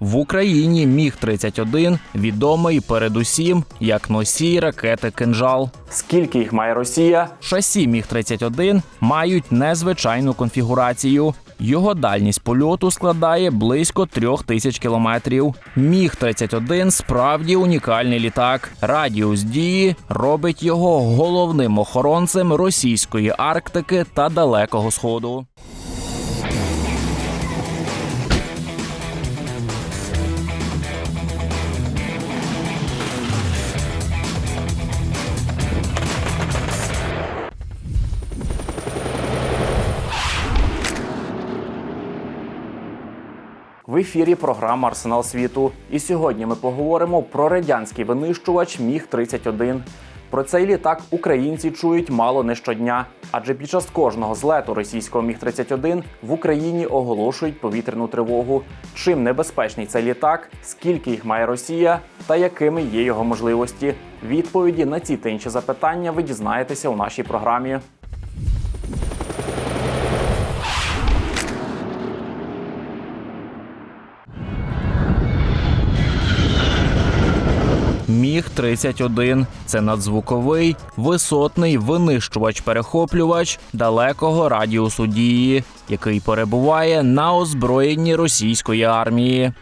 В Україні міг 31 відомий передусім як носій ракети кинжал. Скільки їх має Росія? Шасі міг 31 мають незвичайну конфігурацію. Його дальність польоту складає близько трьох тисяч кілометрів. Міг 31 справді унікальний літак. Радіус дії робить його головним охоронцем російської Арктики та Далекого Сходу. В ефірі програма Арсенал світу. І сьогодні ми поговоримо про радянський винищувач Міг 31 Про цей літак українці чують мало не щодня, адже під час кожного злету російського Міг 31 в Україні оголошують повітряну тривогу. Чим небезпечний цей літак, скільки їх має Росія та якими є його можливості? Відповіді на ці та інші запитання ви дізнаєтеся у нашій програмі. Міг 31 це надзвуковий висотний винищувач-перехоплювач далекого радіусу дії, який перебуває на озброєнні російської армії.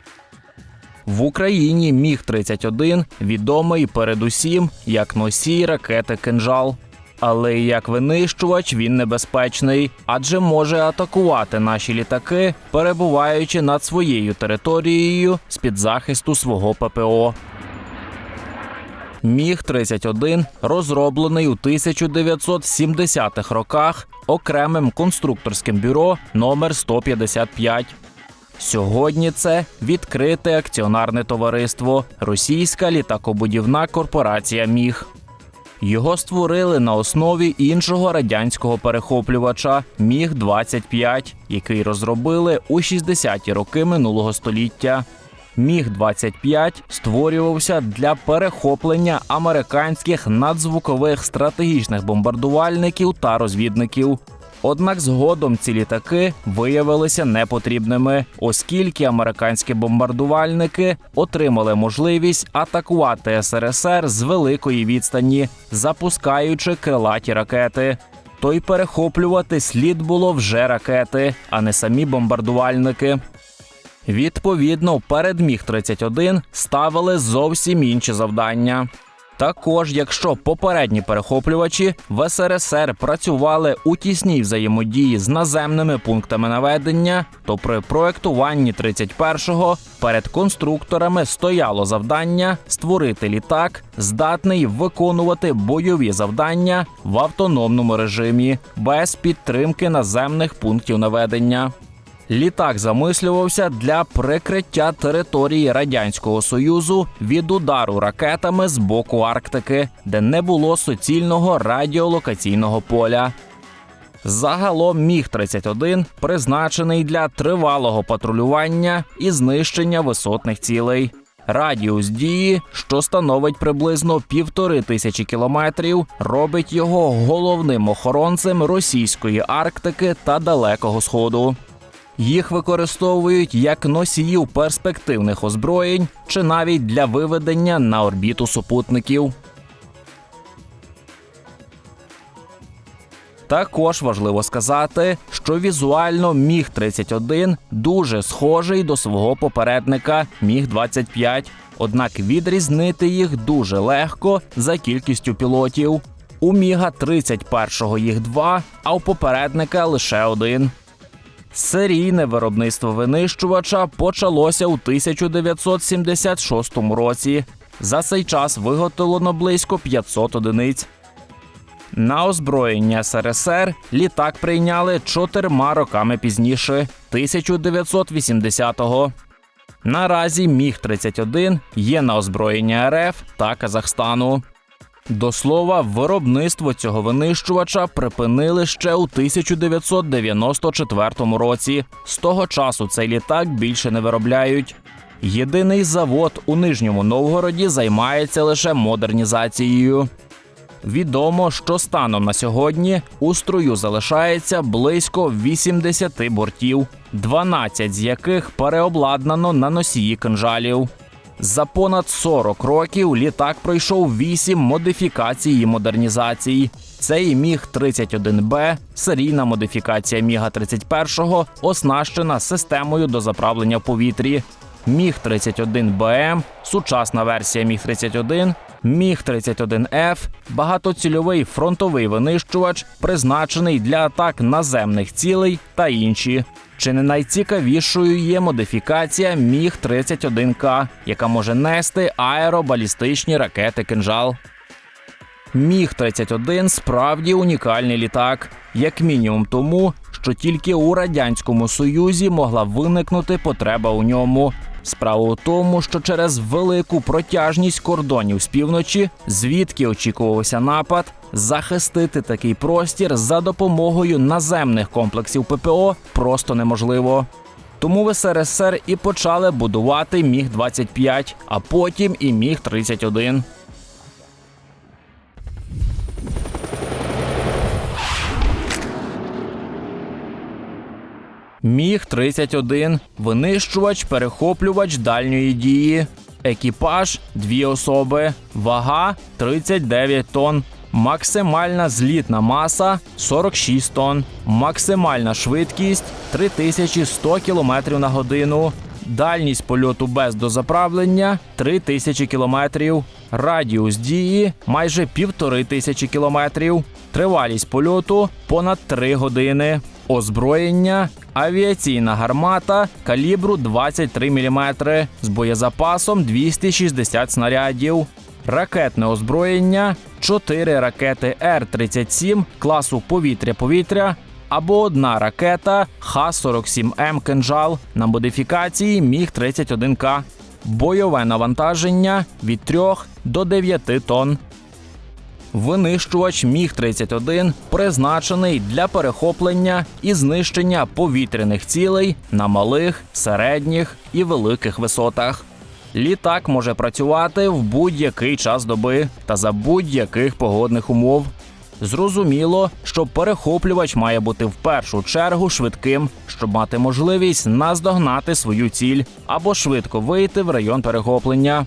В Україні міг 31 відомий передусім як носій ракети кинжал. Але як винищувач він небезпечний, адже може атакувати наші літаки, перебуваючи над своєю територією з під захисту свого ППО. Міг 31 розроблений у 1970-х роках окремим конструкторським бюро номер 155. Сьогодні це відкрите акціонарне товариство Російська літакобудівна корпорація Міг. Його створили на основі іншого радянського перехоплювача Міг 25 який розробили у 60-ті роки минулого століття. Міг 25 створювався для перехоплення американських надзвукових стратегічних бомбардувальників та розвідників. Однак згодом ці літаки виявилися непотрібними, оскільки американські бомбардувальники отримали можливість атакувати СРСР з великої відстані, запускаючи крилаті ракети. То й перехоплювати слід було вже ракети, а не самі бомбардувальники. Відповідно, перед міг 31 ставили зовсім інші завдання. Також, якщо попередні перехоплювачі в СРСР працювали у тісній взаємодії з наземними пунктами наведення, то при проектуванні 31-го перед конструкторами стояло завдання створити літак, здатний виконувати бойові завдання в автономному режимі без підтримки наземних пунктів наведення. Літак замислювався для прикриття території радянського союзу від удару ракетами з боку Арктики, де не було суцільного радіолокаційного поля. Загалом міг 31 призначений для тривалого патрулювання і знищення висотних цілей. Радіус дії, що становить приблизно півтори тисячі кілометрів, робить його головним охоронцем російської Арктики та Далекого Сходу. Їх використовують як носіїв перспективних озброєнь чи навіть для виведення на орбіту супутників. Також важливо сказати, що візуально Міг 31 дуже схожий до свого попередника Міг 25 однак відрізнити їх дуже легко за кількістю пілотів. У Міга 31 їх два, а у попередника лише один. Серійне виробництво винищувача почалося у 1976 році. За цей час виготовлено близько 500 одиниць. На озброєння СРСР літак прийняли чотирма роками пізніше 1980-го. Наразі Міг 31 є на озброєння РФ та Казахстану. До слова, виробництво цього винищувача припинили ще у 1994 році. З того часу цей літак більше не виробляють. Єдиний завод у Нижньому Новгороді займається лише модернізацією. Відомо, що станом на сьогодні у строю залишається близько 80 бортів, 12 з яких переобладнано на носії кинжалів. За понад 40 років літак пройшов 8 модифікацій і модернізацій. Це і Міг 31Б, серійна модифікація Міга 31, оснащена системою дозаправлення в повітрі. Міг 31 БМ, сучасна версія Міг 31, Міг 31 Ф, багатоцільовий фронтовий винищувач, призначений для атак наземних цілей та інші. Чи не найцікавішою є модифікація Міг 31 К, яка може нести аеробалістичні ракети кинжал. Міг 31 справді унікальний літак, як мінімум тому, що тільки у радянському союзі могла виникнути потреба у ньому. Справа у тому, що через велику протяжність кордонів з півночі, звідки очікувався напад, захистити такий простір за допомогою наземних комплексів ППО просто неможливо. Тому в СРСР і почали будувати Міг 25, а потім і Міг 31. Міг 31 винищувач, перехоплювач дальньої дії. Екіпаж дві особи, вага 39 тонн. Максимальна злітна маса 46 тонн. Максимальна швидкість 3100 км на годину. Дальність польоту без дозаправлення 3000 км. Радіус дії майже півтори тисячі кілометрів. Тривалість польоту понад 3 години. Озброєння авіаційна гармата калібру 23 мм з боєзапасом 260 снарядів. Ракетне озброєння 4 ракети Р-37 класу повітря-повітря або одна ракета Х-47М «Кинжал» на модифікації Міг-31К. Бойове навантаження від 3 до 9 тонн. Винищувач Міг-31 призначений для перехоплення і знищення повітряних цілей на малих, середніх і великих висотах. Літак може працювати в будь-який час доби та за будь-яких погодних умов. Зрозуміло, що перехоплювач має бути в першу чергу швидким, щоб мати можливість наздогнати свою ціль або швидко вийти в район перехоплення.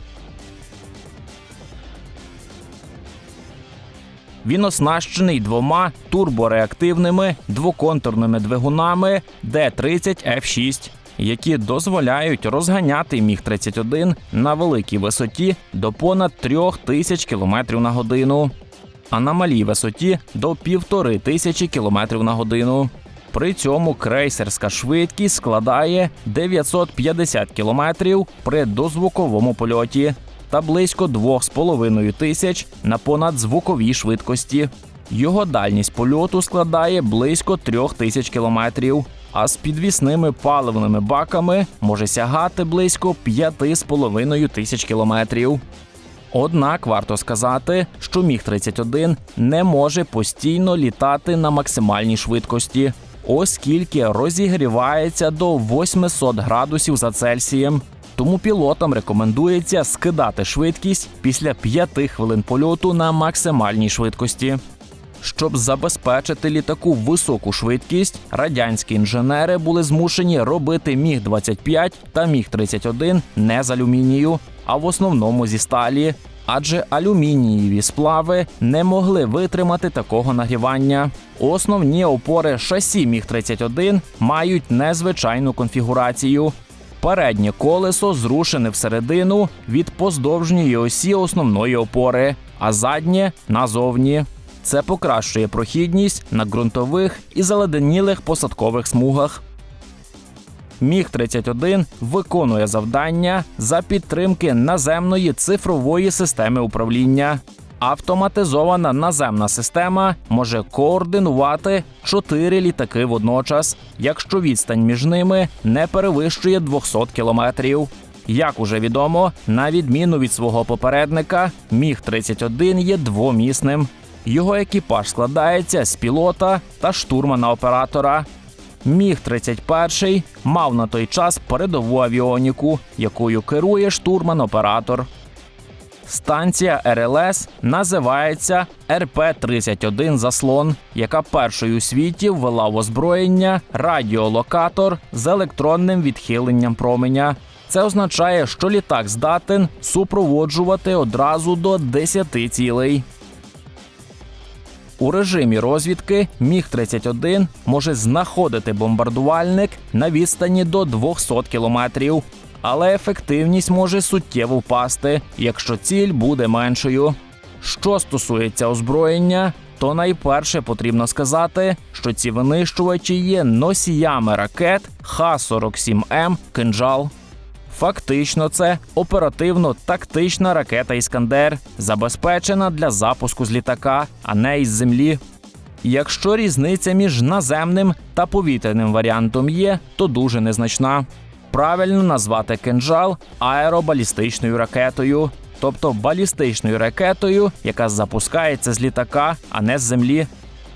Він оснащений двома турбореактивними двоконтурними двигунами D30F6, які дозволяють розганяти міг 31 на великій висоті до понад 3000 км на годину, а на малій висоті до 1500 км на годину. При цьому крейсерська швидкість складає 950 км при дозвуковому польоті та близько 2,5 тисяч на понадзвуковій швидкості. Його дальність польоту складає близько 3 тисяч кілометрів, а з підвісними паливними баками може сягати близько 5,5 тисяч кілометрів. Однак варто сказати, що Міг 31 не може постійно літати на максимальній швидкості, оскільки розігрівається до 800 градусів за Цельсієм. Тому пілотам рекомендується скидати швидкість після 5 хвилин польоту на максимальній швидкості. Щоб забезпечити літаку високу швидкість, радянські інженери були змушені робити міг 25 та міг 31 не з алюмінію, а в основному зі сталі. Адже алюмінієві сплави не могли витримати такого нагрівання. Основні опори шасі міг 31 мають незвичайну конфігурацію. Переднє колесо зрушене всередину від поздовжньої осі основної опори, а заднє назовні. Це покращує прохідність на ґрунтових і заледенілих посадкових смугах. Міг 31 виконує завдання за підтримки наземної цифрової системи управління. Автоматизована наземна система може координувати чотири літаки водночас, якщо відстань між ними не перевищує 200 кілометрів. Як уже відомо, на відміну від свого попередника, міг 31 є двомісним. Його екіпаж складається з пілота та штурмана оператора. Міг 31 мав на той час передову авіоніку, якою керує штурман-оператор. станція РЛС називається РП-31 Заслон, яка першою у світі ввела в озброєння радіолокатор з електронним відхиленням променя. Це означає, що літак здатен супроводжувати одразу до 10 цілей. У режимі розвідки Міг-31 може знаходити бомбардувальник на відстані до 200 кілометрів, але ефективність може суттєво впасти, якщо ціль буде меншою. Що стосується озброєння, то найперше потрібно сказати, що ці винищувачі є носіями ракет Х-47М «Кинжал». Фактично, це оперативно-тактична ракета Іскандер, забезпечена для запуску з літака, а не із землі. Якщо різниця між наземним та повітряним варіантом є, то дуже незначна. Правильно назвати кинжал аеробалістичною ракетою, тобто балістичною ракетою, яка запускається з літака, а не з землі.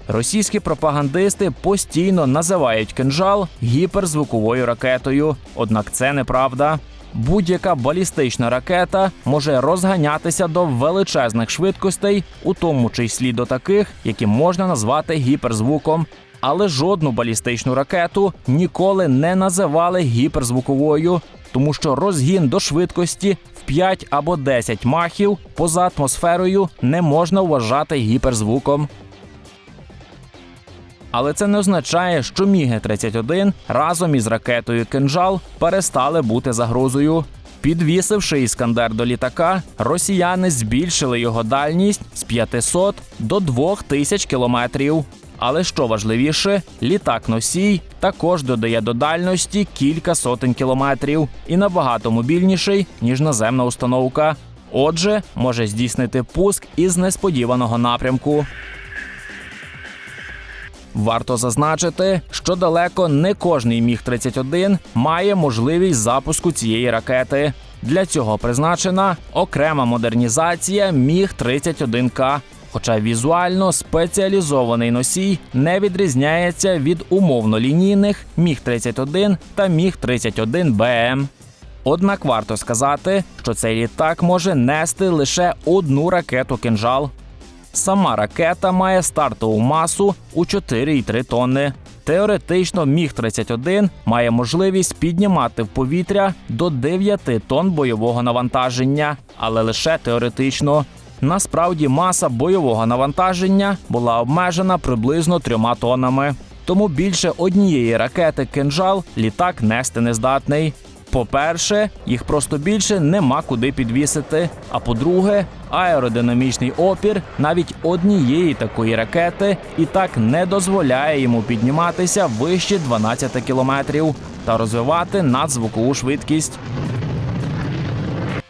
Російські пропагандисти постійно називають кинжал гіперзвуковою ракетою, однак це неправда. Будь-яка балістична ракета може розганятися до величезних швидкостей, у тому числі до таких, які можна назвати гіперзвуком. Але жодну балістичну ракету ніколи не називали гіперзвуковою, тому що розгін до швидкості в 5 або 10 махів поза атмосферою не можна вважати гіперзвуком. Але це не означає, що Міги 31 разом із ракетою Кинжал перестали бути загрозою. Підвісивши іскандер до літака, росіяни збільшили його дальність з 500 до 2000 кілометрів. Але що важливіше, літак носій також додає до дальності кілька сотень кілометрів і набагато мобільніший, ніж наземна установка. Отже, може здійснити пуск із несподіваного напрямку. Варто зазначити, що далеко не кожний міг 31 має можливість запуску цієї ракети. Для цього призначена окрема модернізація міг 31 к Хоча візуально спеціалізований носій не відрізняється від умовно лінійних міг 31 та міг 31 БМ. Однак варто сказати, що цей літак може нести лише одну ракету кинжал. Сама ракета має стартову масу у 4,3 тонни. Теоретично Міг-31 має можливість піднімати в повітря до 9 тонн бойового навантаження, але лише теоретично. Насправді маса бойового навантаження була обмежена приблизно трьома тоннами. Тому більше однієї ракети кинжал літак нести не здатний. По-перше, їх просто більше нема куди підвісити. А по-друге, аеродинамічний опір навіть однієї такої ракети і так не дозволяє йому підніматися вище 12 кілометрів та розвивати надзвукову швидкість.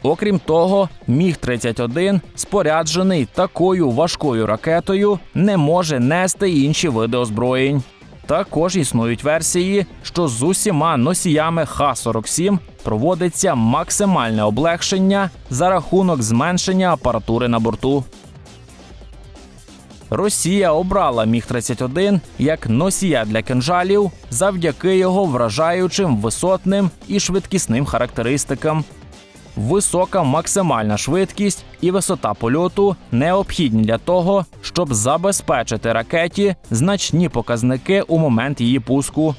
Окрім того, міг 31 споряджений такою важкою ракетою, не може нести інші види озброєнь. Також існують версії, що з усіма носіями Х-47 проводиться максимальне облегшення за рахунок зменшення апаратури на борту. Росія обрала міг 31 як носія для кинжалів завдяки його вражаючим висотним і швидкісним характеристикам. Висока максимальна швидкість і висота польоту необхідні для того, щоб забезпечити ракеті значні показники у момент її пуску.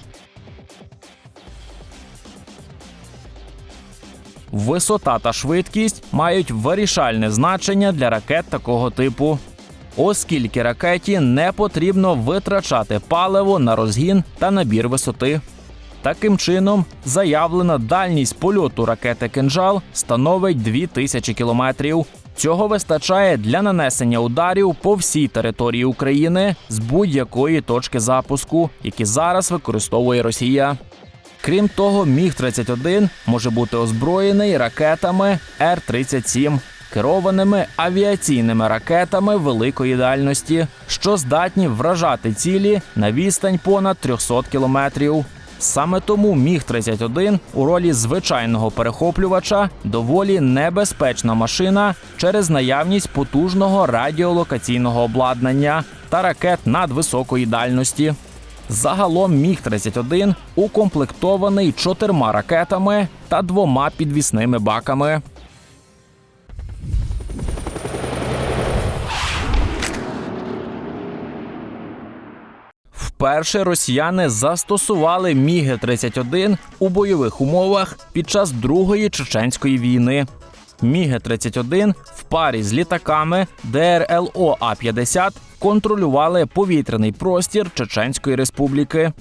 Висота та швидкість мають вирішальне значення для ракет такого типу, оскільки ракеті не потрібно витрачати паливо на розгін та набір висоти. Таким чином, заявлена дальність польоту ракети «Кинжал» становить 2000 кілометрів. Цього вистачає для нанесення ударів по всій території України з будь-якої точки запуску, які зараз використовує Росія. Крім того, міг 31 може бути озброєний ракетами Р-37, керованими авіаційними ракетами великої дальності, що здатні вражати цілі на відстань понад 300 кілометрів. Саме тому міг 31 у ролі звичайного перехоплювача доволі небезпечна машина через наявність потужного радіолокаційного обладнання та ракет надвисокої дальності. Загалом міг 31 укомплектований чотирма ракетами та двома підвісними баками. Вперше росіяни застосували Міги 31 у бойових умовах під час Другої чеченської війни. Міги 31 в парі з літаками ДРЛО А-50 контролювали повітряний простір Чеченської Республіки.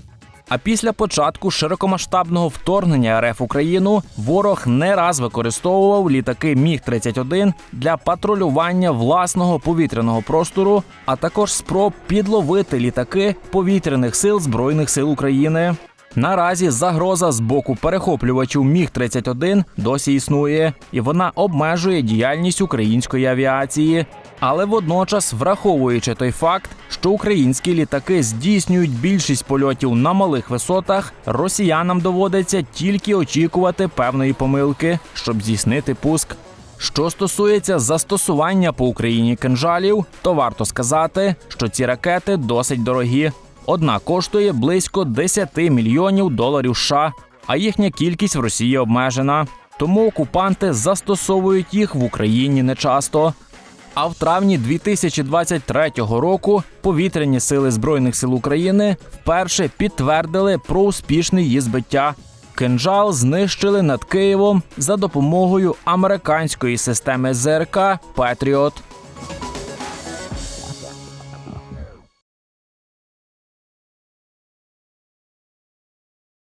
А після початку широкомасштабного вторгнення РФ Україну ворог не раз використовував літаки Міг 31 для патрулювання власного повітряного простору, а також спроб підловити літаки повітряних сил Збройних сил України. Наразі загроза з боку перехоплювачів Міг 31 досі існує, і вона обмежує діяльність української авіації. Але водночас, враховуючи той факт, що українські літаки здійснюють більшість польотів на малих висотах, росіянам доводиться тільки очікувати певної помилки, щоб здійснити пуск. Що стосується застосування по Україні кинжалів, то варто сказати, що ці ракети досить дорогі. Одна коштує близько 10 мільйонів доларів США, а їхня кількість в Росії обмежена. Тому окупанти застосовують їх в Україні нечасто. А в травні 2023 року повітряні сили Збройних сил України вперше підтвердили про успішне її збиття. Кинжал знищили над Києвом за допомогою американської системи ЗРК Петріот.